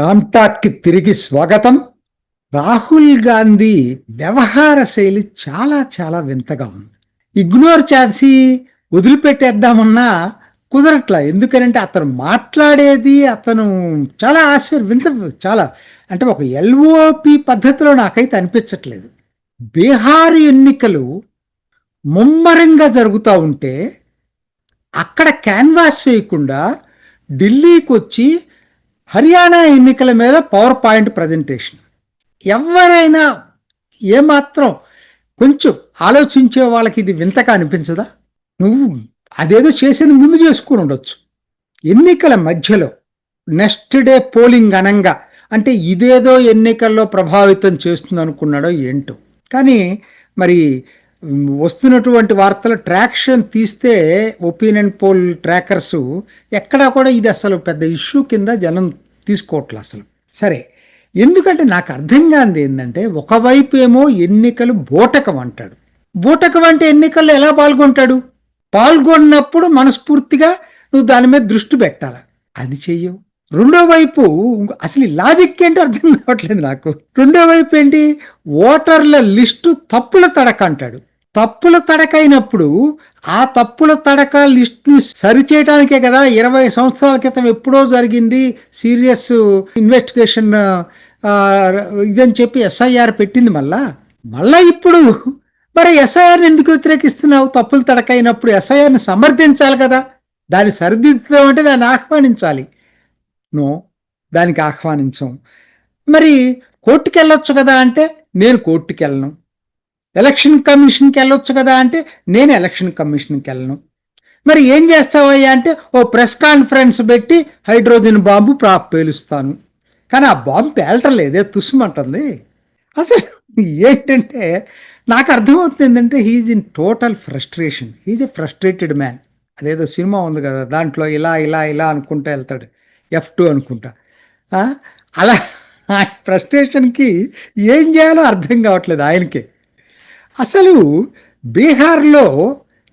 రామ్టాక్కి తిరిగి స్వాగతం. రాహుల్ గాంధీ వ్యవహార శైలి చాలా చాలా వింతగా ఉంది. ఇగ్నోర్ చేసి వదిలిపెట్టేద్దామన్నా కుదరట్లా. ఎందుకనంటే అతను మాట్లాడేది అతను చాలా ఆశ్చర్య వింత చాలా అంటే ఒక ఎల్ఓపి పద్ధతిలో నాకైతే అనిపించట్లేదు. బీహార్ ఎన్నికలు ముమ్మరంగా జరుగుతూ ఉంటే అక్కడ క్యాన్వాస్ చేయకుండా ఢిల్లీకి వచ్చి హర్యానా ఎన్నికల మీద పవర్ పాయింట్ ప్రజెంటేషన్ ఎవరైనా ఏమాత్రం కొంచెం ఆలోచించే వాళ్ళకి ఇది వింతగా అనిపించదా? నువ్వు అదేదో చేసేది ముందు చేసుకుని ఉండొచ్చు. ఎన్నికల మధ్యలో నెక్స్ట్ డే పోలింగ్ అనంగా అంటే ఇదేదో ఎన్నికల్లో ప్రభావితం చేస్తుంది అనుకున్నాడో ఏంటో. కానీ మరి వస్తున్నటువంటి వార్తలు ట్రాక్షన్ తీస్తే ఒపీనియన్ పోల్ ట్రాకర్స్ ఎక్కడా కూడా ఇది అసలు పెద్ద ఇష్యూ కింద జనం తీసుకోవట్లే అసలు. సరే ఎందుకంటే నాకు అర్థం కాంది ఏంటంటే ఒకవైపు ఏమో ఎన్నికలు బూటకం అంటాడు. బూటకం అంటే ఎన్నికల్లో ఎలా పాల్గొంటాడు? పాల్గొన్నప్పుడు మనస్ఫూర్తిగా నువ్వు దాని మీద దృష్టి పెట్టాలి? అది చెయ్యవు. రెండో వైపు అసలు ఈ లాజిక్ ఏంటో అర్థం కావట్లేదు నాకు. రెండో వైపు ఏంటి? ఓటర్ల లిస్టు తప్పుల తడక అంటాడు. తప్పుల తడక అయినప్పుడు ఆ తప్పుల తడక లిస్ట్ను సరిచేయడానికే కదా ఇరవై సంవత్సరాల క్రితం ఎప్పుడో జరిగింది సీరియస్ ఇన్వెస్టిగేషన్ ఇదని చెప్పి ఎస్ఐఆర్ పెట్టింది మళ్ళా? మళ్ళా ఇప్పుడు? మరి ఎస్ఐఆర్ని ఎందుకు వ్యతిరేకిస్తున్నావు? తప్పులు తడకైనప్పుడు ఎస్ఐఆర్ని సమర్థించాలి కదా. దాన్ని సరిదిద్దడం అంటే దాన్ని ఆహ్వానించాలి. నో దానికి ఆహ్వానించం. మరి కోర్టుకి వెళ్ళొచ్చు కదా అంటే నేను కోర్టుకి వెళ్ళను ఎలక్షన్ కమిషన్కి వెళ్ళొచ్చు కదా అంటే నేను ఎలక్షన్ కమిషన్కి వెళ్ళను. మరి ఏం చేస్తావయ్యా అంటే ఓ ప్రెస్ కాన్ఫరెన్స్ పెట్టి హైడ్రోజన్ బాంబు ప్రా పేలుస్తాను. కానీ ఆ బాంబు పేలటం లేదే తుస్సుమంటుంది అసలు ఏంటంటే నాకు అర్థమవుతుంది ఏంటంటే he's in total frustration. He's a frustrated man. అదేదో సినిమా ఉంది కదా దాంట్లో ఇలా ఇలా ఇలా అనుకుంటా వెళ్తాడు. ఎఫ్ టూ అనుకుంటా. అలా ఫ్రస్ట్రేషన్కి ఏం చేయాలో అర్థం కావట్లేదు ఆయనకి. అసలు బీహార్లో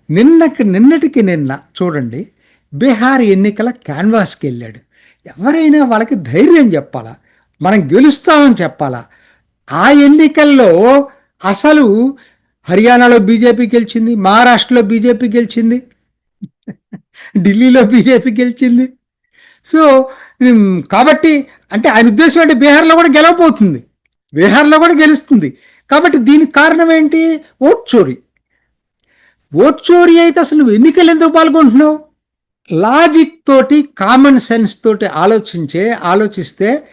నిన్నకి నిన్నటికి నిన్న చూడండి బీహార్ ఎన్నికల క్యాన్వాస్కి వెళ్ళాడు. ఎవరైనా వాళ్ళకి ధైర్యం చెప్పాలా? మనం గెలుస్తామని చెప్పాలా? ఆ ఎన్నికల్లో అసలు హర్యానాలో బీజేపీ గెలిచింది మహారాష్ట్రలో బీజేపీ గెలిచింది ఢిల్లీలో బీజేపీ గెలిచింది. సో కాబట్టి అంటే ఆయన ఉద్దేశం అంటే బీహార్లో కూడా గెలవబోతుంది. బీహార్లో కూడా గెలుస్తుంది. కాబట్టి దీనికి కారణం ఏంటి? ఓట్ చోరీ. ఓట్ చోరీ అయితే అసలు నువ్వు ఎన్నికలు ఎందుకు పాల్గొంటున్నావు? లాజిక్ తోటి కామన్ సెన్స్ తోటి ఆలోచించే ఆలోచిస్తే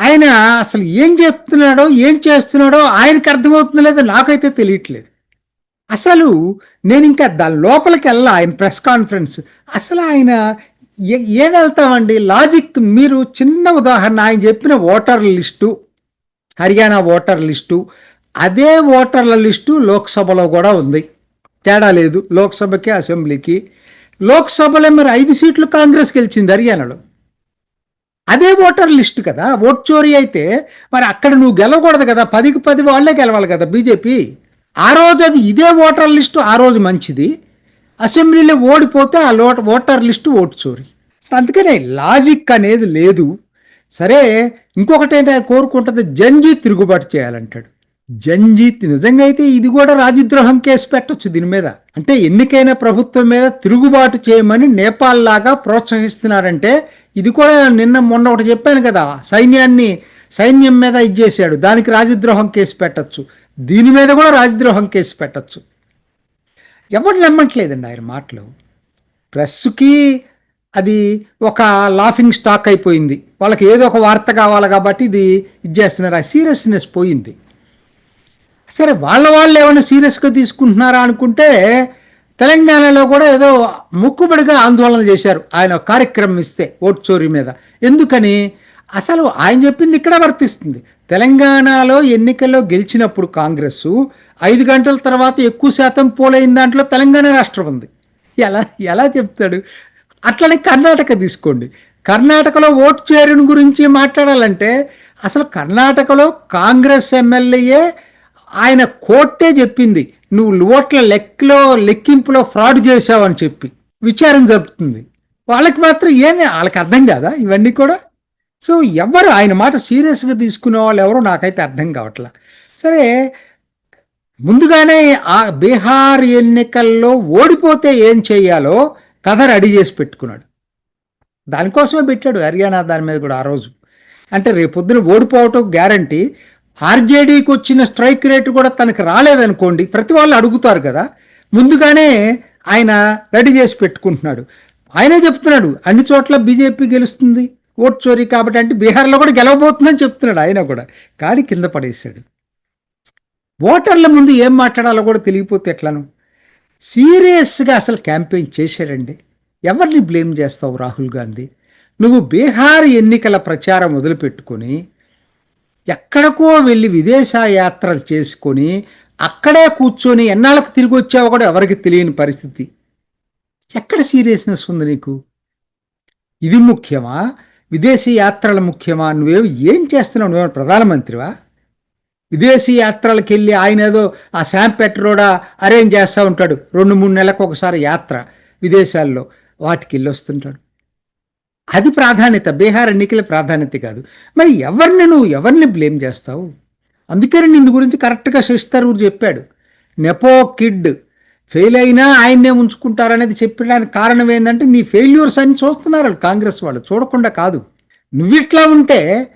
ఆయన అసలు ఏం చెప్తున్నాడో ఏం చేస్తున్నాడో ఆయనకి అర్థమవుతుందో లేదో నాకైతే తెలియట్లేదు. అసలు నేను ఇంకా దాని లోపలికి వెళ్ళా ఆయన ప్రెస్ కాన్ఫరెన్స్. అసలు ఆయన ఏ- ఏం వెళ్తామండి? లాజిక్ మీరు చిన్న ఉదాహరణ ఆయన చెప్పిన voter list Haryana voter list అదే ఓటర్ల లిస్టు లోక్సభలో కూడా ఉంది. తేడా లేదు. లోక్సభకి అసెంబ్లీకి. లోక్సభలో మరి ఐదు సీట్లు కాంగ్రెస్ గెలిచింది హర్యానాలో. అదే ఓటర్ లిస్టు కదా. ఓట్ చోరీ అయితే మరి అక్కడ నువ్వు గెలవకూడదు కదా. పదికి పది వాళ్ళే గెలవాలి కదా బీజేపీ. ఆ రోజు అది ఇదే ఓటర్ లిస్టు ఆ రోజు మంచిది. అసెంబ్లీలో ఓడిపోతే ఆ లోట ఓటర్ లిస్టు ఓటు చోరీ. అందుకనే లాజిక్ అనేది లేదు. సరే ఇంకొకటి ఏంటంటే కోరుకుంటుంది జంజీ తిరుగుబాటు చేయాలంటాడు. జంజీత్ నిజంగా అయితే ఇది కూడా రాజద్రోహం కేసు పెట్టచ్చు దీని మీద. అంటే ఎన్నికైన ప్రభుత్వం మీద తిరుగుబాటు చేయమని నేపాల్ లాగా ప్రోత్సహిస్తున్నారంటే ఇది కూడా నిన్న మొన్న ఒకటి చెప్పాను కదా సైన్యాన్ని సైన్యం మీద ఇచ్చేసాడు దానికి రాజద్రోహం కేసు పెట్టచ్చు. దీని మీద కూడా రాజద్రోహం కేసు పెట్టచ్చు. ఎవరు నమ్మట్లేదండి ఆయన మాటలు? ప్రెస్కి అది ఒక లాఫింగ్ స్టాక్ అయిపోయింది. వాళ్ళకి ఏదో ఒక వార్త కావాలి కాబట్టి ఇది ఇది చేస్తున్నారు. ఆ సీరియస్నెస్ పోయింది. సరే వాళ్ళ వాళ్ళు ఏమైనా సీరియస్గా తీసుకుంటున్నారా అనుకుంటే తెలంగాణలో కూడా ఏదో ముక్కుబడిగా ఆందోళన చేశారు. ఆయన కార్యక్రమం ఇస్తే ఓట్ చోరీ మీద. ఎందుకని? అసలు ఆయన చెప్పింది ఇక్కడ వర్తిస్తుంది. తెలంగాణలో ఎన్నికల్లో గెలిచినప్పుడు కాంగ్రెస్ ఐదు గంటల తర్వాత ఎక్కువ శాతం పోలైన దాంట్లో తెలంగాణ రాష్ట్రం ఉంది. ఎలా ఎలా చెప్తాడు? అట్లనే కర్ణాటక తీసుకోండి. కర్ణాటకలో ఓటు చేరిన గురించి మాట్లాడాలంటే అసలు కర్ణాటకలో కాంగ్రెస్ ఎమ్మెల్యే ఆయన కోర్టే చెప్పింది. నువ్వు ఓట్ల లెక్కలో లెక్కింపులో ఫ్రాడ్ చేసావని చెప్పి విచారం జరుపుతుంది. వాళ్ళకి మాత్రం ఏమి వాళ్ళకి అర్థం కాదా ఇవన్నీ కూడా? సో ఎవరు ఆయన మాట సీరియస్గా తీసుకునే వాళ్ళు ఎవరో నాకైతే అర్థం కావట్లా. సరే ముందుగానే ఆ బీహార్ ఎన్నికల్లో ఓడిపోతే ఏం చేయాలో కథ రెడీ చేసి పెట్టుకున్నాడు. దానికోసమే పెట్టాడు హర్యానా దాని మీద కూడా ఆ రోజు. అంటే రేపొద్దున ఓడిపోవటం గ్యారంటీ. ఆర్జేడీకి వచ్చిన స్ట్రైక్ రేటు కూడా తనకి రాలేదనుకోండి ప్రతి వాళ్ళు అడుగుతారు కదా. ముందుగానే ఆయన రెడీ చేసి పెట్టుకుంటున్నాడు. ఆయనే చెప్తున్నాడు అన్ని చోట్ల బీజేపీ గెలుస్తుంది ఓట్ చోరీ కాబట్టి అంటే బీహార్లో కూడా గెలవబోతుందని చెప్తున్నాడు ఆయన కూడా. కానీ కింద పడేశాడు. ఓటర్ల ముందు ఏం మాట్లాడాలో కూడా తెలియపోతే ఎట్లాను. సీరియస్గా అసలు క్యాంపెయిన్ చేశాడండి. ఎవరిని బ్లేమ్ చేస్తావు రాహుల్ గాంధీ? నువ్వు బీహార్ ఎన్నికల ప్రచారం మొదలుపెట్టుకొని ఎక్కడికో వెళ్ళి విదేశయాత్రలు చేసుకొని అక్కడే కూర్చొని ఎన్నాళ్ళకు తిరిగి వచ్చావో కూడా ఎవరికి తెలియని పరిస్థితి. ఎక్కడ సీరియస్నెస్ ఉంది నీకు? ఇది ముఖ్యమా? విదేశీ యాత్రలు ముఖ్యమా? నువ్వేం ఏం చేస్తున్నావు? నువ్వేమో ప్రధానమంత్రివా? విదేశీ యాత్రలకు వెళ్ళి ఆయన ఏదో ఆ శాంప్ పెట్రోడా అరేంజ్ చేస్తూ ఉంటాడు. రెండు మూడు నెలలకు ఒకసారి యాత్ర విదేశాల్లో. వాటికి వెళ్ళొస్తుంటాడు అది ప్రాధాన్యత బీహార్ ఎన్నికల ప్రాధాన్యత కాదు. మరి ఎవరిని నువ్వు ఎవరిని బ్లేమ్ చేస్తావు? అందుకని నిన్ను గురించి కరెక్ట్గా శశితరూర్ చెప్పాడు. నెపో కిడ్ ఫెయిల్ అయినా ఆయన్నే ఉంచుకుంటారనేది చెప్పడానికి కారణం ఏంటంటే నీ ఫెయిల్యూర్స్ అని చూస్తున్నారు కాంగ్రెస్ వాళ్ళు. చూడకుండా కాదు. నువ్విట్లా ఉంటే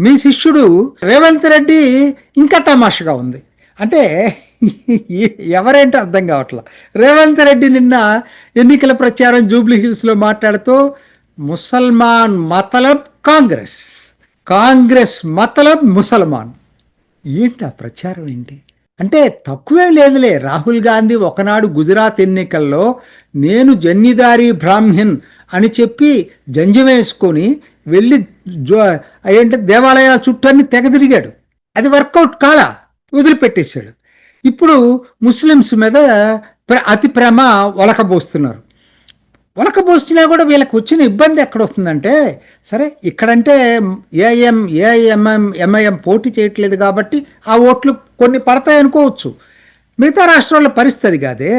మీ శిష్యుడు రేవంత్ రెడ్డి ఇంకా తమాషగా ఉంది. అంటే ఎవరేంటో అర్థం కావట్లా. రేవంత్ రెడ్డి నిన్న ఎన్నికల ప్రచారం జూబ్లీ హిల్స్లో మాట్లాడుతూ ముసల్మాన్ మతలబ్ కాంగ్రెస్. కాంగ్రెస్ మతలబ్ ముసల్మాన్. ఏంటి ఆ ప్రచారం ఏంటి? అంటే తక్కువే లేదులే. రాహుల్ గాంధీ ఒకనాడు గుజరాత్ ఎన్నికల్లో నేను జన్నిదారి బ్రాహ్మణ్ అని చెప్పి జంజమేసుకొని వెళ్ళి జో ఏంటి దేవాలయాల చుట్టూ అన్ని తెగ తిరిగాడు. అది వర్కౌట్ కాలా? వదిలిపెట్టేశాడు. ఇప్పుడు ముస్లిమ్స్ మీద ప్ర- అతి ప్రేమ ఒలకబోస్తున్నారు ఒలకబోసినా కూడా వీళ్ళకి వచ్చిన ఇబ్బంది ఎక్కడ వస్తుందంటే సరే ఇక్కడంటే ఏఎం ఏఎంఎం ఎంఐఎం పోటీ చేయట్లేదు కాబట్టి ఆ ఓట్లు కొన్ని పడతాయి అనుకోవచ్చు మిగతా రాష్ట్రాల్లో పరిస్థితి కాదే.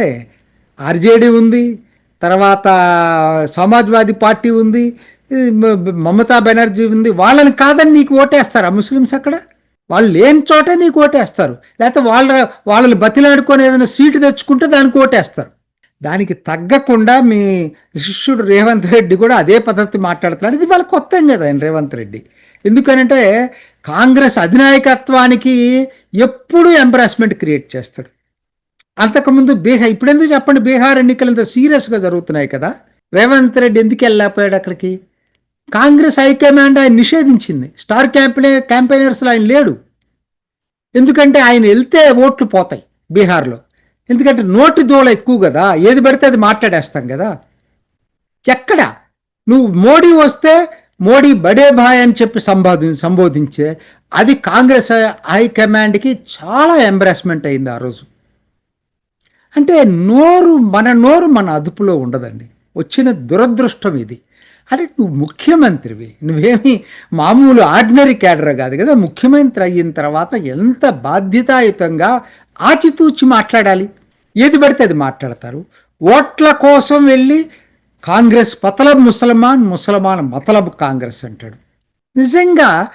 ఆర్జేడీ ఉంది తర్వాత సమాజ్వాదీ పార్టీ ఉంది మమతా బెనర్జీ ఉంది వాళ్ళని కాదని నీకు ఓటేస్తారా ముస్లిమ్స్ అక్కడ? వాళ్ళు లేని చోటే నీకు ఓటేస్తారు. లేకపోతే వాళ్ళ వాళ్ళని బతిలాడుకొని ఏదైనా సీటు తెచ్చుకుంటే దానికి ఓటేస్తారు. దానికి తగ్గకుండా మీ శిష్యుడు రేవంత్ రెడ్డి కూడా అదే పద్ధతి మాట్లాడుతున్నాడు. ఇది వాళ్ళ కొత్త ఏం కదా ఆయన రేవంత్ రెడ్డి. ఎందుకనంటే కాంగ్రెస్ అధినాయకత్వానికి ఎప్పుడూ ఎంబ్రాస్మెంట్ క్రియేట్ చేస్తాడు. అంతకుముందు బీహార్ ఇప్పుడు ఎందుకు చెప్పండి బీహార్ ఎన్నికలు ఇంత సీరియస్గా జరుగుతున్నాయి కదా? రేవంత్ రెడ్డి ఎందుకు వెళ్ళలేకపోయాడు అక్కడికి? కాంగ్రెస్ హైకమాండ్ ఆయన నిషేధించింది. స్టార్ క్యాంపెయిన్ క్యాంపెయినర్స్లో ఆయన లేడు. ఎందుకంటే ఆయన వెళ్తే ఓట్లు పోతాయి బీహార్లో. ఎందుకంటే నోటి దూల ఎక్కువ కదా ఏది పడితే అది మాట్లాడేస్తాం కదా. ఎక్కడ? నువ్వు మోడీ వస్తే మోడీ బడే భాయ్ అని చెప్పి సంబోధి సంబోధించే అది కాంగ్రెస్ హైకమాండ్కి చాలా ఎంబ్రాస్మెంట్ అయింది ఆ రోజు. అంటే నోరు మన నోరు మన అదుపులో ఉండదండి. వచ్చిన దురదృష్టం ఇది. అరే నువ్వు ముఖ్యమంత్రివి. నువ్వేమి మామూలు ఆర్డినరీ క్యాడర్ కాదు కదా. ముఖ్యమంత్రి అయిన తర్వాత ఎంత బాధ్యతాయుతంగా ఆచితూచి మాట్లాడాలి? ఏది పడితే అది మాట్లాడతారు. ఓట్ల కోసం వెళ్ళి కాంగ్రెస్ పతలబ్ ముసల్మాన్ ముసల్మాన్ మతలబ్ కాంగ్రెస్ అంటాడు. నిజంగా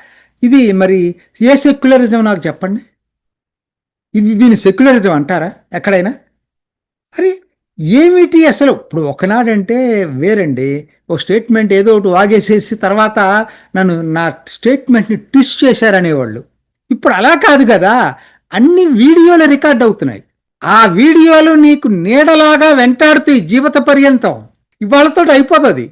ఇది మరి ఏ సెక్యులరిజం నాకు చెప్పండి? ఇది దీని సెక్యులరిజం అంటారా? ఎక్కడైనా? అరే ఏమిటి అసలు? ఇప్పుడు ఒకనాడంటే వేరండి. ఒక స్టేట్మెంట్ ఏదో ఒకటి వాగేసేసి తర్వాత నన్ను నా స్టేట్మెంట్ని ట్విస్ట్ చేశారనేవాళ్ళు. ఇప్పుడు అలా కాదు కదా. అన్ని వీడియోలు రికార్డ్ అవుతున్నాయి. ఆ వీడియోలు నీకు నీడలాగా వెంటాడుతాయి జీవిత పర్యంతం. ఇవాళతో అయిపోతుంది.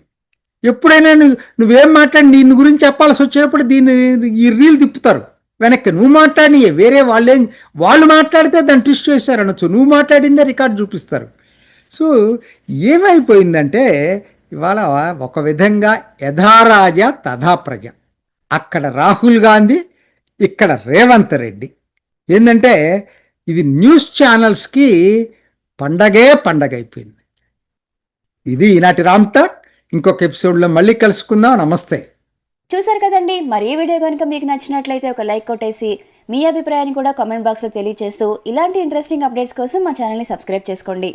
ఎప్పుడైనా నువ్వు నువ్వేం మాట్లాడి దీని గురించి చెప్పాల్సి వచ్చినప్పుడు దీన్ని ఈ రీల్ తిప్పుతారు. వెనక్కి నువ్వు మాట్లాడినయే వేరే వాళ్ళేం వాళ్ళు మాట్లాడితే దాన్ని ట్విస్ట్ చేశారు అనొచ్చు నువ్వు మాట్లాడిందే రికార్డ్ చూపిస్తారు. సో ఏమైపోయిందంటే ఇవాళ ఒక విధంగా యథారాజ తథా ప్రజ. అక్కడ రాహుల్ గాంధీ ఇక్కడ రేవంత్ రెడ్డి. ఏంటంటే ఇది న్యూస్ ఛానల్స్కి పండగే పండగ అయిపోయింది ఇది ఈనాటి రామ్ టాక్. ఇంకొక ఎపిసోడ్లో మళ్ళీ కలుసుకుందాం. నమస్తే. చూసారు కదండి మరి ఈ వీడియో కనుక మీకు నచ్చినట్లయితే ఒక లైక్ కొట్టేసి మీ అభిప్రాయాన్ని కూడా కామెంట్ బాక్స్లో తెలియజేస్తూ ఇలాంటి ఇంట్రెస్టింగ్ అప్డేట్స్ కోసం మా ఛానల్ని సబ్స్క్రైబ్ చేసుకోండి.